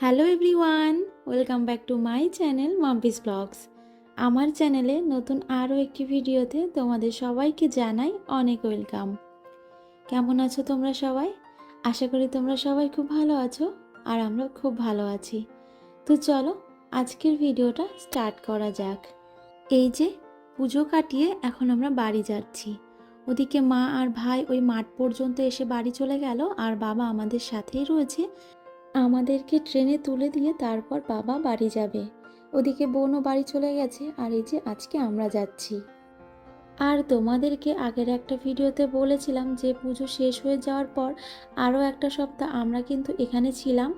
Hello everyone, welcome back to my channel Mampi's blogs. আমার চ্যানেলে নতুন আরও একটি ভিডিওতে তোমাদের সবাইকে জানাই অনেক ওয়েলকাম। কেমন আছো তোমরা সবাই? আশা করি তোমরা সবাই খুব ভালো আছো আর আমরা খুব ভালো আছি। তো চলো, আজকের ভিডিওটা স্টার্ট করা যাক। এই যে, পুজো কাটিয়ে এখন আমরা বাড়ি যাচ্ছি। ওদিকে মা আর ভাই ওই মাঠ পর্যন্ত এসে বাড়ি চলে গেল আর বাবা আমাদের সাথেই রয়েছে। আমাদেরকে ট্রেনে তুলে দিয়ে তারপর বাবা বাড়ি যাবে। ওদিকে বোনও বাড়ি চলে গেছে, আর এই যে আজকে আমরা যাচ্ছি। আর তোমাদেরকে আগের একটা ভিডিওতে বলেছিলাম যে পুজো শেষ হয়ে যাওয়ার পর আরও একটা সপ্তাহ আমরা কিন্তু এখানে ছিলাম।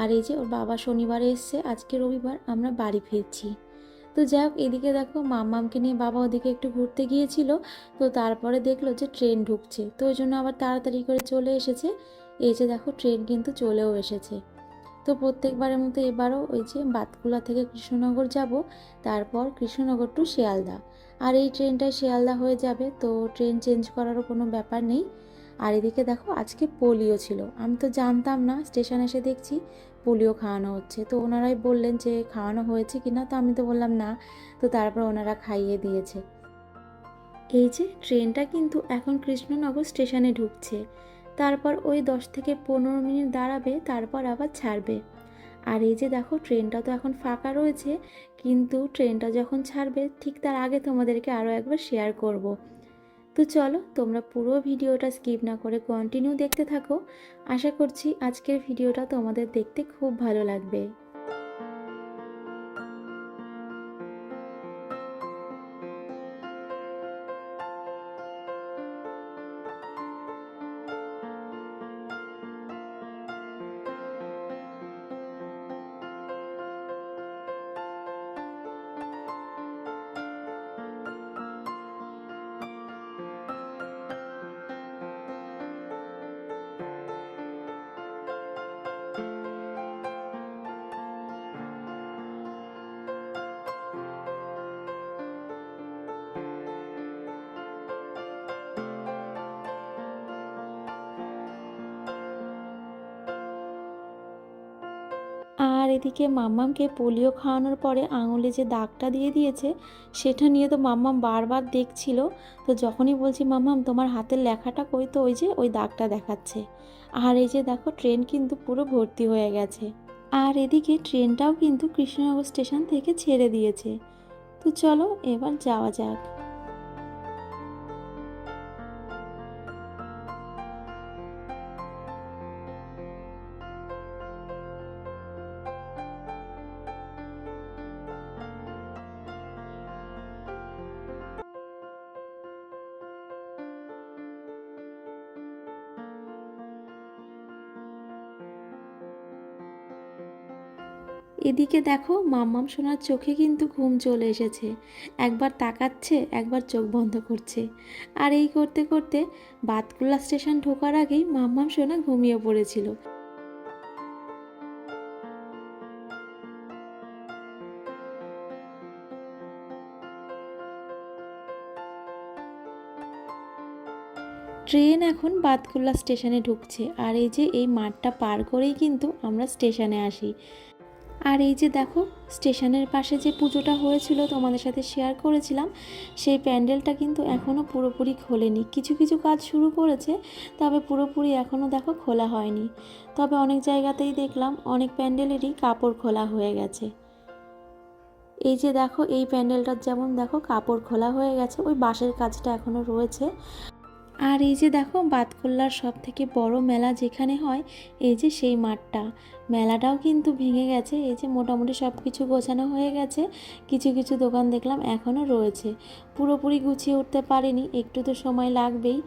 আর এই যে ওর বাবা শনিবারে এসছে, আজকে রবিবার আমরা বাড়ি ফিরছি। তো যাই হোক, এদিকে দেখো মাম্মামকে নিয়ে বাবা ওদিকে একটু ঘুরতে গিয়েছিল, তো তারপরে দেখল যে ট্রেন ঢুকছে। তো ওই জন্য আবার তাড়াতাড়ি করে চলে এসেছে। এই যে দেখো ট্রেন কিন্তু চলেও এসেছে। তো প্রত্যেকবারের মতো এবারও ওই যে বাতকুলা থেকে কৃষ্ণনগর যাব, তারপর কৃষ্ণনগর টু শিয়ালদা। আর এই ট্রেনটায় শিয়ালদা হয়ে যাবে, তো ট্রেন চেঞ্জ করারও কোনো ব্যাপার নেই। আর এদিকে দেখো আজকে পোলিও ছিল। আমি তো জানতাম না স্টেশন এসে দেখছি পোলিও খাওয়ানো হচ্ছে। তো ওনারাই বললেন যে খাওয়ানো হয়েছে কি না তো আমি তো বললাম না। তো তারপর ওনারা খাইয়ে দিয়েছে। এই যে ট্রেনটা কিন্তু এখন কৃষ্ণনগর স্টেশনে ঢুকছে। তারপর ওই দশ থেকে পনেরো মিনিট দাঁড়াবে, তারপর আবার ছাড়বে। আর এই যে দেখো, ট্রেনটা তো এখন ফাঁকা রয়েছে, কিন্তু ট্রেনটা যখন ছাড়বে, ঠিক তার আগে তোমাদেরকে আরও একবার শেয়ার করব। তো চলো, তোমরা পুরো ভিডিওটা স্কিপ না করে কন্টিনিউ দেখতে থাকো। আশা করছি আজকের ভিডিওটা তোমাদের দেখতে খুব ভালো লাগবে। এদিকে মাম্মামকে পোলিও খাওয়ানোর পরে আঙুলে যে দাগটা দিয়ে দিয়েছে, সেটা নিয়ে তো মাম্মাম বারবার দেখছিল। তো যখনই বলছি, মাম্মাম, তোমার হাতের লেখাটা কই? তো ওই যে ওই দাগটা দেখাচ্ছে। আর এই যে দেখো, ট্রেন কিন্তু পুরো ভর্তি হয়ে গেছে। আর এদিকে ট্রেনটাও কিন্তু কৃষ্ণনগর স্টেশন থেকে ছেড়ে দিয়েছে। তো চলো, এবার যাওয়া যাক। এদিকে দেখো মাম্মাম সোনার চোখে কিন্তু ঘুম চলে এসেছে। একবার তাকাচ্ছে, একবার চোখ বন্ধ করছে। আর এই করতে করতে বাতকুল্লা স্টেশন ঢোকার আগেই মাম্মাম সোনা ঘুমিয়ে পড়েছিল। ট্রেন এখন বাতকুল্লা স্টেশনে ঢুকছে। আর এই যে এই মাঠটা পার করেই কিন্তু আমরা স্টেশনে আসি। আর এই যে দেখো, স্টেশনের পাশে যে পুজোটা হয়েছিল তোমাদের সাথে শেয়ার করেছিলাম, সেই প্যান্ডেলটা কিন্তু এখনও পুরোপুরি খোলেনি। কিছু কিছু কাজ শুরু করেছে, তবে পুরোপুরি এখনও দেখো খোলা হয়নি। তবে অনেক জায়গাতেই দেখলাম অনেক প্যান্ডেলেরই কাপড় খোলা হয়ে গেছে। এই যে দেখো, এই প্যান্ডেলটার যেমন দেখো কাপড় খোলা হয়ে গেছে, ওই বাঁশের কাজটা এখনও রয়েছে। আর এই যে দেখো বাতকল্লার সব থেকে বড় মেলা যেখানে হয়, এই যে সেই মাঠটা। মেলাটাও কিন্তু ভেঙে গেছে, এই যে মোটামুটি সব কিছু গোছানো হয়ে গেছে, কিছু কিছু দোকান দেখলাম এখনও রয়েছে। পুরোপুরি গুছিয়ে উঠতে পারিনি, একটু তো সময় লাগবেই।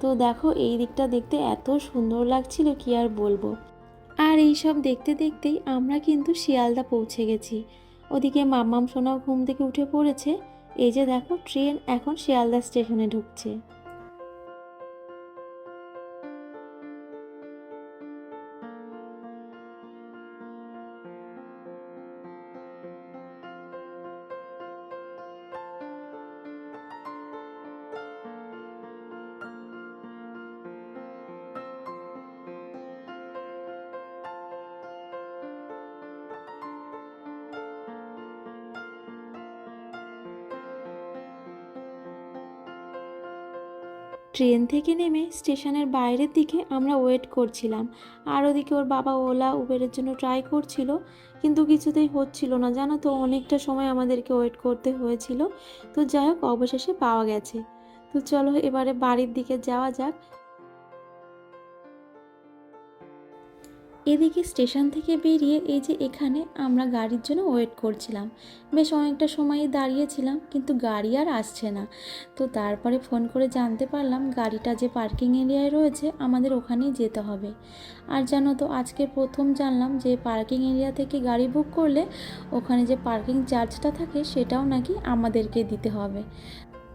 তো দেখো এই দিকটা দেখতে এত সুন্দর লাগছিল, কি আর বলব। আর এই সব দেখতে দেখতেই আমরা কিন্তু শিয়ালদা পৌঁছে গেছি। ওদিকে মাম্মাম সোনাও ঘুম থেকে উঠে পড়েছে, এই যে দেখো ট্রেন এখন শিয়ালদা স্টেশনে ঢুকছে। ট্রেন থেকে নেমে স্টেশনের বাইরের দিকে আমরা ওয়েট করছিলাম। আর ওদিকে ওর বাবা ওলা উবেরের জন্য ট্রাই করছিল, কিন্তু কিছুতেই হচ্ছিল না। জানো তো, অনেকটা সময় আমাদেরকে ওয়েট করতে হয়েছিল। তো যাই হোক, অবশেষে পাওয়া গেছে। তো চলো এবারে বাড়ির দিকে যাওয়া যাক। এদিকে স্টেশন থেকে বেরিয়ে এই যে এখানে আমরা গাড়ির জন্য ওয়েট করছিলাম। বেশ অনেকটা সময়ই দাঁড়িয়েছিলাম, কিন্তু গাড়ি আর আসছে না। তো তারপরে ফোন করে জানতে পারলাম গাড়িটা যে পার্কিং এরিয়ায় রয়েছে, আমাদের ওখানেই যেতে হবে। আর জানো তো, আজকে প্রথম জানলাম যে পার্কিং এরিয়া থেকে গাড়ি বুক করলে ওখানে যে পার্কিং চার্জটা থাকে সেটাও নাকি আমাদেরকে দিতে হবে।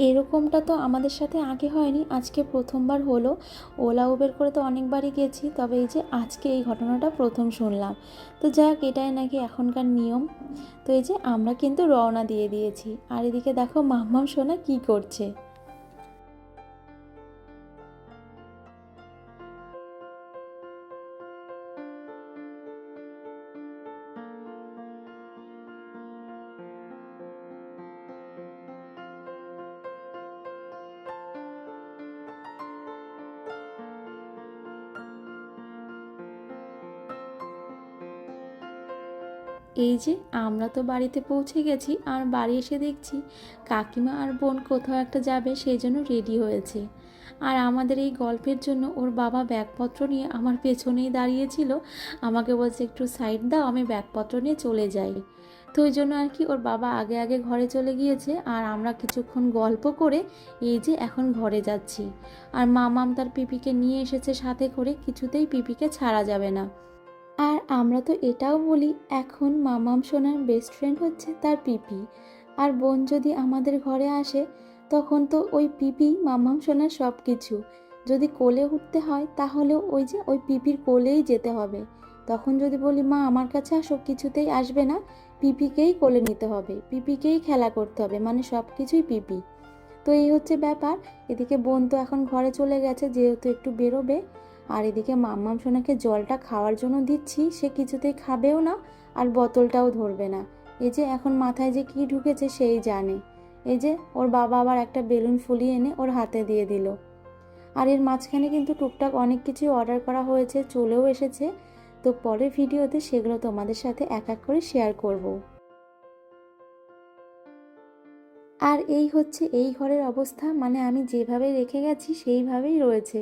এরকমটা তো আমাদের সাথে আগে হয়নি, আজকে প্রথমবার হলো। ওলা উবের করে তো অনেকবারই গেছি, তবে এই যে আজকে এই ঘটনাটা প্রথম শুনলাম। তো যাক, এটাই নাকি এখনকার নিয়ম। তো এই যে আমরা কিন্তু রওনা দিয়ে দিয়েছি। আর এদিকে দেখো মাম্মাম সোনা কি করছে। এই যে, আমরা তো বাড়িতে পৌঁছে গেছি আর বাড়ি এসে দেখছি কাকিমা আর বোন কোথাও একটা যাবে সেই জন্য রেডি হয়েছে। আর আমাদের এই গল্পের জন্য ওর বাবা ব্যাগপত্র নিয়ে আমার পেছনেই দাঁড়িয়েছিল, আমাকে বলছে, একটু সাইড দাও, আমি ব্যাগপত্র নিয়ে চলে যাই। তো ওই জন্য আর কি ওর বাবা আগে আগে ঘরে চলে গিয়েছে আর আমরা কিছুক্ষণ গল্প করে এই যে এখন ঘরে যাচ্ছি। আর মামাম তার পিপিকে নিয়ে এসেছে সাথে করে, কিছুতেই পিপিকে ছাড়া যাবে না। আর আমরা তো এটাও বলি, এখন মামাম সোনার বেস্ট ফ্রেন্ড হচ্ছে তার পিপি। আর বোন যদি আমাদের ঘরে আসে, তখন তো ওই পিপি, মামাম সোনার সব কিছু যদি কোলে উঠতে হয় তাহলে ওই যে ওই পিপির কোলেই যেতে হবে। তখন যদি বলি, মা, আমার কাছে আসো, কিছুতেই আসবে না। পিপিকেই কোলে নিতে হবে, পিপিকেই খেলা করতে হবে মানে সব কিছুই পিপি। তো এই হচ্ছে ব্যাপার। এদিকে বোন তো এখন ঘরে চলে গেছে, যেহেতু একটু বেরোবে আর এদিকে মাম্মাম সোনাকে জলটা খাওয়ার জন্য দিচ্ছি, সে কিছুতেই খাবেও না আর বোতলটাও ধরবে না। এই যে এখন মাথায় যে কি ঢুকেছে সেই জানে। এই যে ওর বাবা আবার একটা বেলুন ফুলিয়ে এনে ওর হাতে দিয়ে দিল। আর এর মাঝখানে কিন্তু টুকটাক অনেক কিছু অর্ডার করা হয়েছে, চলেও এসেছে। তো পরের ভিডিওতে সেগুলো তোমাদের সাথে এক এক করে শেয়ার করব। আর এই হচ্ছে এই ঘরের অবস্থা মানে আমি যেভাবে রেখে গেছি সেইভাবেই রয়েছে।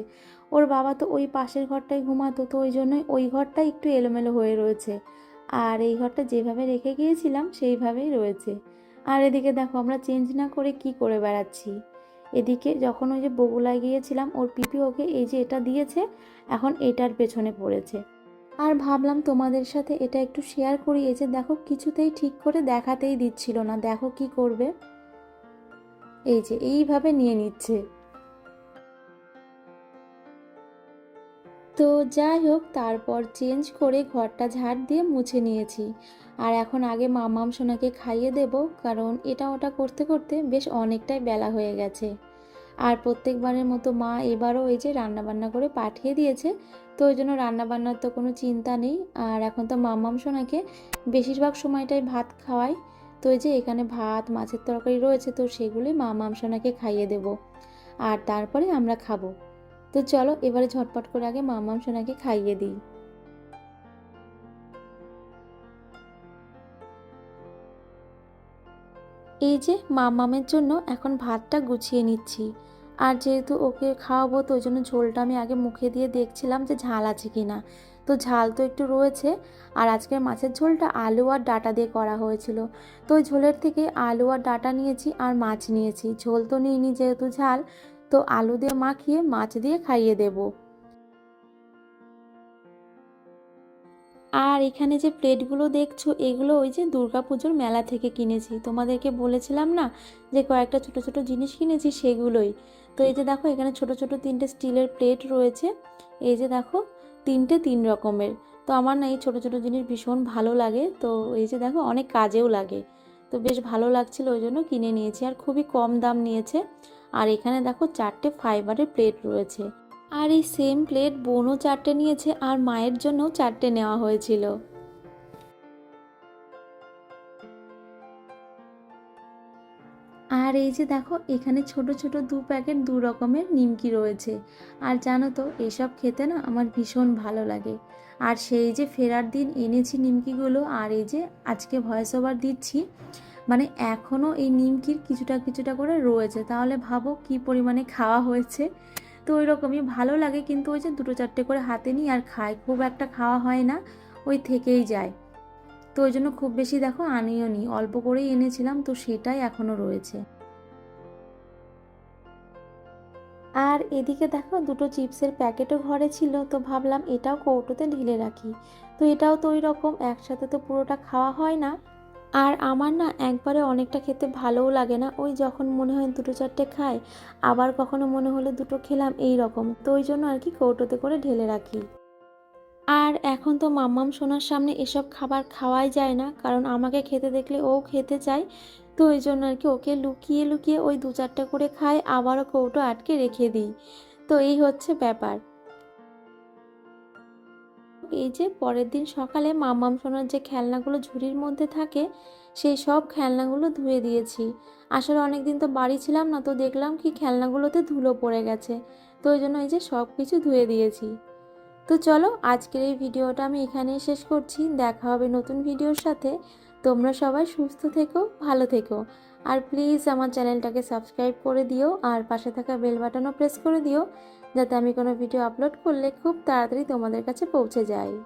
ওর বাবা তো ওই পাশের ঘরটায় ঘুমাতো, তো ওই জন্যই ওই ঘরটা একটু এলোমেলো হয়ে রয়েছে। আর এই ঘরটা যেভাবে রেখে গিয়েছিলাম, সেইভাবেই রয়েছে। আর এদিকে দেখো, আমরা চেঞ্জ না করে কি করে বেড়াচ্ছি? এদিকে যখন ওই যে বগুলায় গিয়েছিলাম, ওর পিপি ওকে এই যে এটা দিয়েছে, এখন এটার পেছনে পড়েছে। আর ভাবলাম তোমাদের সাথে এটা একটু শেয়ার করি, এই যে দেখো, কিছুতেই ঠিক করে দেখাতেই দিচ্ছিল না, দেখো কি করবে। এই যে, এইভাবে নিয়ে নিচ্ছে। তো যাই হোক, তারপর চেঞ্জ করে ঘরটা ঝাড় দিয়ে মুছে নিয়েছি। আর এখন আগে মামাম সোনাকে খাইয়ে দেব, কারণ এটা ওটা করতে করতে বেশ অনেকটাই বেলা হয়ে গেছে। আর প্রত্যেকবারের মতো মা এবারও এই যে রান্নাবান্না করে পাঠিয়ে দিয়েছে, তো ওই জন্য রান্নাবান্নার তো কোনো চিন্তা নেই। আর এখন তো মামাম সোনাকে বেশিরভাগ সময়টাই ভাত খাওয়াই। তো এই যে এখানে ভাত, মাছের তরকারি রয়েছে, তো সেগুলি মামাম সোনাকে খাইয়ে দেব। আর তারপরে আমরা খাব। তো চলো এবারে ঝটপট করে আগে মামাম সোনাকে খাইয়ে দিই। এই যে মামামের জন্য এখন ভাতটা গুছিয়ে নিচ্ছি। আর যেহেতু ওকে খাওয়াবো তো ওই জন্য ঝোলটা আমি আগে মুখে দিয়ে দেখছিলাম যে ঝাল আছে কি না তো ঝাল তো একটু রয়েছে, আর আজকের মাছের ঝোলটা আলু আর ডাটা দিয়ে করা হয়েছিল। তো ওই ঝোলের থেকে আলু আর ডাটা নিয়েছি আর মাছ নিয়েছি। ঝোল তো নিইনি যেহেতু ঝাল তো আলু দিয়ে মাখিয়ে, মাছ দিয়ে খাইয়ে দেব। আর এখানে যে প্লেটগুলো দেখছ, এগুলো ওই যে দুর্গাপুজোর মেলা থেকে কিনেছি। তোমাদেরকে বলেছিলাম না যে কয়েকটা ছোট ছোট জিনিস কিনেছি সেগুলোই। তো এই যে দেখো, এখানে ছোট ছোট তিনটে স্টিলের প্লেট রয়েছে। এই যে দেখো, তিনটে তিন রকমের। তো আমার না এই ছোটো ছোটো জিনিস ভীষণ ভালো লাগে। তো এই যে দেখো, অনেক কাজেও লাগে। তো বেশ ভালো লাগছিল, ওই জন্য কিনে নিয়েছি। আর খুবই কম দাম নিয়েছে। আর এখানে দেখো চারটে ফাইবারের প্লেট রয়েছে। আর এই সেম প্লেট বোনও চারটে নিয়েছে আর মায়ের জন্যও চারটে নেওয়া হয়েছিল। আর এই যে দেখো, এখানে ছোট ছোট দু প্যাকেট দু রকমের নিমকি রয়েছে। আর জানো তো, এসব খেতে না আমার ভীষণ ভালো লাগে। আর সেই যে ফেরার দিন এনেছি নিমকিগুলো, আর এই যে আজকে ভয়েস ওভার দিচ্ছি মানে এখনও এই নিমকির কিছুটা কিছুটা করে রয়েছে। তাহলে ভাবো কি পরিমাণে খাওয়া হয়েছে। তো ওই রকমই ভালো লাগে কিন্তু ওই যে দুটো চারটে করে হাতে নিই আর খাই খুব একটা খাওয়া হয় না, ওই থেকেই যায়। তো ওই জন্য খুব বেশি দেখো আনিও নি, অল্প করেই এনেছিলাম তো সেটাই এখনও রয়েছে। আর এদিকে দেখো দুটো চিপসের প্যাকেটও ঘরে ছিল, তো ভাবলাম এটাও কৌটোতে ঢেলে রাখি। তো এটাও তো ওই রকম একসাথে তো পুরোটা খাওয়া হয় না। আর আমার না একবারে অনেকটা খেতে ভালোও লাগে না। ওই যখন মনে হয় দুটো চারটে খাই, আবার কখনো মনে হলে দুটো খেলাম এই রকম। তো ওই জন্য আর কি কৌটোতে করে ঢেলে রাখি। আর এখন তো মাম্মাম সোনার সামনে এসব খাবার খাওয়াই যায় না, কারণ আমাকে খেতে দেখলে ও খেতে চায়। তো ওই জন্য আর কি ওকে লুকিয়ে লুকিয়ে ওই দু চারটে করে খাই, আবারও কৌটো আটকে রেখে দিই। তো এই হচ্ছে ব্যাপার। এই যে পরের দিন সকালে মামাম সোনার যে খেলনাগুলো ঝুড়ির মধ্যে থাকে, সেই সব খেলনাগুলো ধুয়ে দিয়েছি। আসলে অনেক দিন তো বাড়ি ছিলাম না, তো দেখলাম কি খেলনাগুলোতে ধুলো পড়ে গেছে, তো ওই জন্য এই যে সব কিছু ধুয়ে দিয়েছি। তো চলো, আজকের এই ভিডিওটা আমি এখানেই শেষ করছি। দেখা হবে নতুন ভিডিওর সাথে। তোমরা সবাই সুস্থ থেকো, ভালো থেকো। আর প্লিজ আমার চ্যানেলটাকে সাবস্ক্রাইব করে দিও, আর পাশে থাকা বেল বাটনও প্রেস করে দিও। যাতে আমি কোনো ভিডিও আপলোড করলে খুব তাড়াতাড়ি তোমাদের কাছে পৌঁছে যায়